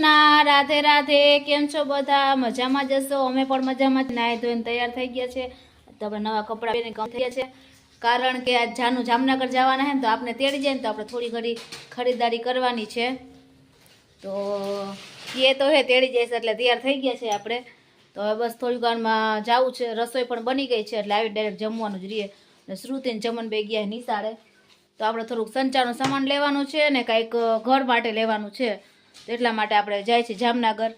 કૃષ્ણ, રાધે રાધે, કેમ છો બધા? મજામાં જશો અમે પણ મજામાં જ. નાહી ધોઈને તૈયાર થઈ ગયા છે. આપણે નવા કપડાં પહેરીને કામ થઈ ગયા છે. કારણ કે આજ જાનું જામનગર જવાના છે ને, તો આપણે તેડી જાય ને, તો આપણે થોડી ઘણી ખરીદારી કરવાની છે. તો એ તો હે, તેડી જઈશ એટલે તૈયાર થઈ ગયા છે આપણે. તો હવે બસ થોડી વારમાં જવું છે. રસોઈ પણ બની ગઈ છે એટલે આવી ડાયરેક્ટ જમવાનું જ રહીએ અને શ્રુતિને જમન બે ગયા નિશાળે. તો આપણે થોડુંક સંચારનું સામાન લેવાનું છે ને કાંઈક ઘર માટે લેવાનું છે. એટલા માટે આપણે જાય છે જામનગર.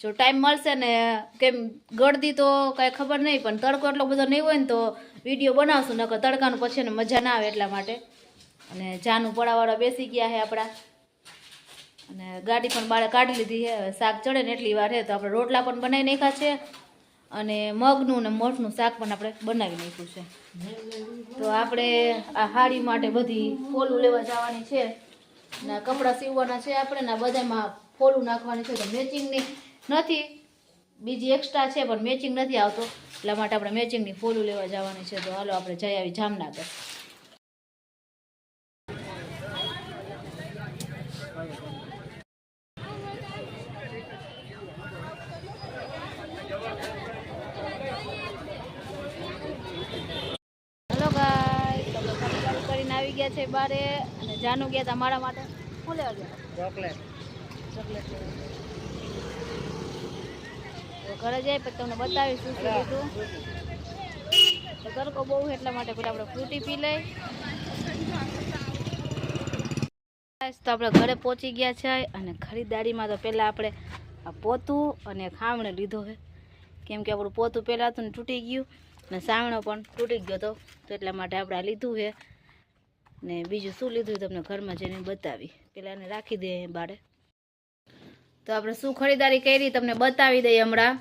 જો ટાઈમ મળશે ને કેમ ગળદી તો કાંઈ ખબર નહીં, પણ તડકો એટલો બધો નહીં હોય ને તો વીડિયો બનાવશું, નકર તડકાનું પછી એને મજા ના આવે એટલા માટે. અને જાનું પડાવાળા બેસી ગયા છે આપણા. અને ગાડી પણ બાળે કાઢી લીધી છે શાક ચડે ને એટલી વાર છે તો આપણે રોટલા પણ બનાવી નાખ્યા છે. અને મગનું ને મોઠનું શાક પણ આપણે બનાવી નાખ્યું છે. તો આપણે આ હાડી માટે બધી ફોલું લેવા જવાની છે. ને કપડાં સીવવાના છે આપણે, ના બધામાં ફોલું નાખવાની છે, તો મેચિંગની નથી. બીજી એક્સ્ટ્રા છે, પણ મેચિંગ નથી આવતો. એટલા માટે આપણે મેચિંગની ફોલું લેવા જવાની છે. તો હાલો, આપણે જઈ આવી જામનગર. હેલો ગાઈસ તો કરીને આવી ગયા છે બારે. જાનુ ગયા હતા મારા માટે. શું લેવા ગયા? ચોકલેટ. ચોકલેટ તો ઘરે જાય પછી તમને બતાવીશ શું શું લીધું. તો તડકો બહુ એટલા માટે પેલા આપણે ફ્રૂટી પી લઈ. તો આપણે ઘરે પહોંચી ગયા છે અને ખરીદારીમાં તો પહેલાં આપણે આ પોતું અને ખામણે લીધો છે. કેમ કે આપણું પોતું પહેલાં હતું ને તૂટી ગયું ને સાવણો પણ તૂટી ગયો હતો તો એટલા માટે આપણે આ લીધું છે. ને બીજું શું લીધું તમને ઘરમાં જઈને બતાવી? પેલા એને રાખી દઈએ બારે. તો આપણે શું ખરીદારી કરી તમને બતાવી દઈએ હમણાં.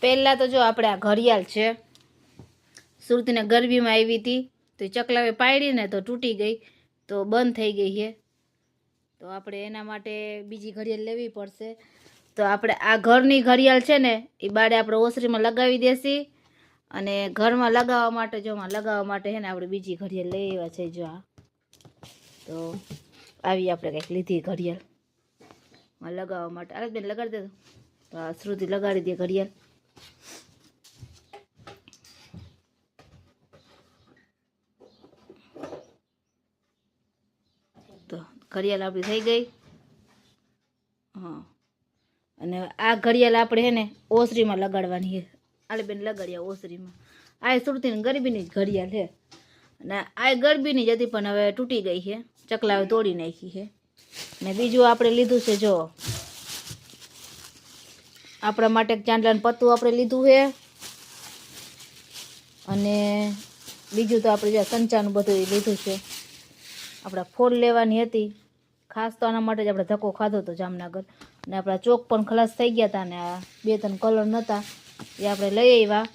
પહેલાં તો જો આપણે આ ઘડિયાળ છે, સુરતીને ગરબીમાં આવી હતી, તો ચકલાવે પાડી ને તો તૂટી ગઈ, તો બંધ થઈ ગઈ છે. તો આપણે એના માટે બીજી ઘડિયાળ લેવી પડશે. તો આપણે આ ઘરની ઘડિયાળ છે ને, એ બારે આપણે ઓસરીમાં લગાવી દેસી અને ઘરમાં લગાવવા માટે, જો લગાવવા માટે છે ને આપણે બીજી ઘડિયાળ લઈ આવ્યા છે, જો આ. તો આવી આપણે કંઈક લીધી ઘડિયાળ. માં લગાવવા માટે. અરે બેન લગાડી દે તો. આ શ્રુતિ લગાડી દે ઘડિયાળ. તો ઘડિયાળ આપણી થઈ ગઈ. હા. અને આ ઘડિયાળ આપણે છે ને ઓસરીમાં લગાડવાની છે. આલે બેન લગાડ્યા ઓસરીમાં આ સુરતીની ગરબીની જ ઘડિયાળ છે. અને આ ગરબીની જ હતી, પણ હવે તૂટી ગઈ છે. ચકલાવે તોડી નાખી છે. ને બીજું આપણે લીધું છે, જો. આપણા માટે ચાંદલાનું પત્તું આપણે લીધું છે. અને બીજું તો આપણે જે સંચાનું બધું લીધું છે. આપણા ફોડ લેવાની હતી. ખાસ તો આના માટે જ આપણે ધક્કો ખાધો હતો જામનગર. અને આપણા ચોક પણ ખલાસ થઈ ગયા હતા ને આ બે ત્રણ કલર નહોતા એ આપણે લઈ આવ્યા.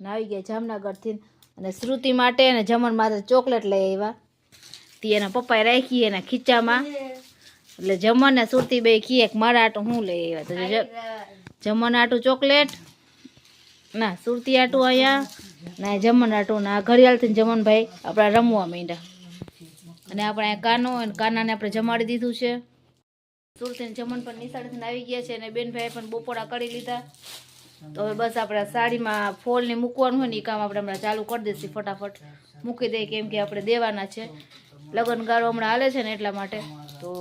ને આવી ગયા જામનગરથી અને શ્રુતિ માટે અને જમણ માટે ચોકલેટ લઈ આવ્યા. તે એના પપ્પાએ રાખી એના ખીચામાં. એટલે જમણ ને સુરતી બે ખીએ મારા આટું હું લઈ આવ્યા. જમણ આટું ચોકલેટ, ના સુરતી આટું અહીંયા, ના જમણ આટું ના ઘડિયાળથી જમણભાઈ આપણા રમવા માંડ્યા. અને આપણે આ કાનો અને કાનાને આપણે જમાડી દીધું છે. સુરતીને જમણ પણ નિશાળેથી આવી ગયા છે અને બેનભાઈ પણ બપોરા કરી લીધા. તો હવે બસ આપણે સાડીમાં ફોલ ને મૂકવાનું હોય ને એ કામ આપણે હમણાં ચાલુ કરી દઈશું ફટાફટ. મૂકી દઈએ કેમ કે આપણે દેવાના છે. લગ્ન ગાળો હમણાં હાલે છે ને એટલા માટે. તો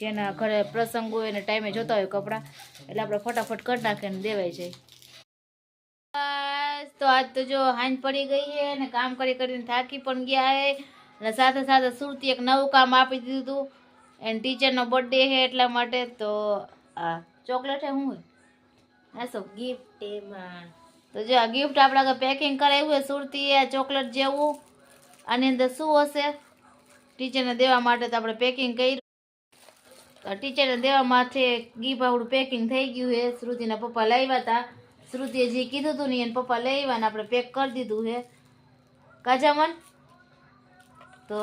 જેના ઘરે પ્રસંગ હોય એને ટાઈમે જોતા હોય કપડાં. એટલે આપણે ફટાફટ કરી નાખીએ ને દેવાઈ જાય. બસ, તો આજ તો જો હાંજ પડી ગઈ છે અને કામ કરી કરીને થાકી પણ ગયા છે અને સાથે સાથે સુરતી એક નવું કામ આપી દીધું હતું એન્ડ ટીચરનો બર્થડે છે એટલા માટે તો આ ચોકલેટ છે શું હા શું ગિફ્ટ એમાં. તો જો આ ગિફ્ટ આપણા પેકિંગ કરાવ્યું છે સુરતી આ ચોકલેટ જેવું, આની અંદર શું હશે? ટીચરને દેવા માટે તો આપણે પેકિંગ કર્યું. ટીચરને દેવા માટે ગિફ્ટ આપણું પેકિંગ થઈ ગયું છે. શ્રુતિના પપ્પા લાવ્યા હતા. શ્રુતિએ જે કીધું હતું ને એને પપ્પા લઈ આવ્યા ને આપણે પેક કરી દીધું છે. કાજામન? તો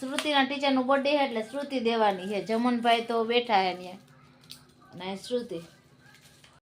શ્રુતિના ટીચરનું બર્થડે છે એટલે શ્રુતિ દેવાની છે. જમનભાઈ તો બેઠા છે શ્રુતિ